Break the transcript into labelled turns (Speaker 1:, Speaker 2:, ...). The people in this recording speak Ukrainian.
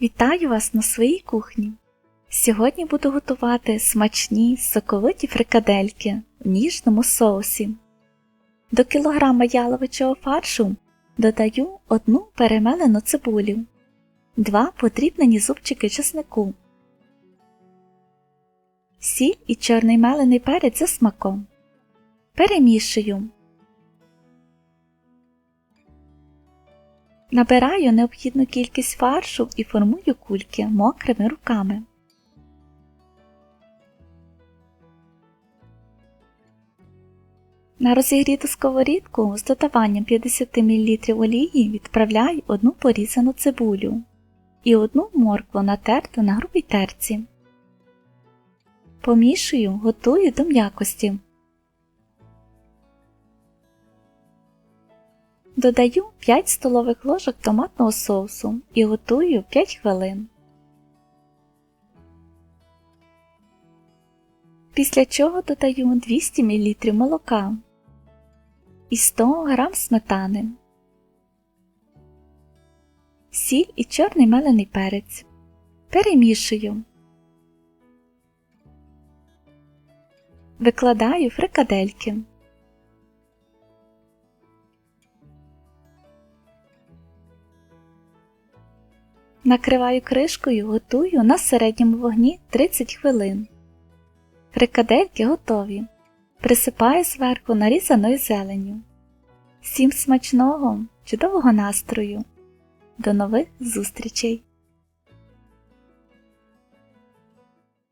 Speaker 1: Вітаю вас на своїй кухні. Сьогодні буду готувати смачні соковиті фрикадельки в ніжному соусі. До кілограма яловичого фаршу додаю одну перемелену цибулю, 2 подрібнені зубчики чеснику, сіль і чорний мелений перець за смаком. Перемішую. Набираю необхідну кількість фаршу і формую кульки мокрими руками. На розігріту сковорідку з додаванням 50 мл олії відправляю одну порізану цибулю і одну моркву натерту на грубій терці. Помішую, готую до м'якості. Додаю 5 столових ложок томатного соусу і готую 5 хвилин. Після чого додаю 200 мл молока і 100 г сметани, сіль і чорний мелений перець. Перемішую. Викладаю фрикадельки. Накриваю кришкою, готую на середньому вогні 30 хвилин. Фрикадельки готові. Присипаю зверху нарізаною зеленню. Всім смачного, чудового настрою! До нових зустрічей!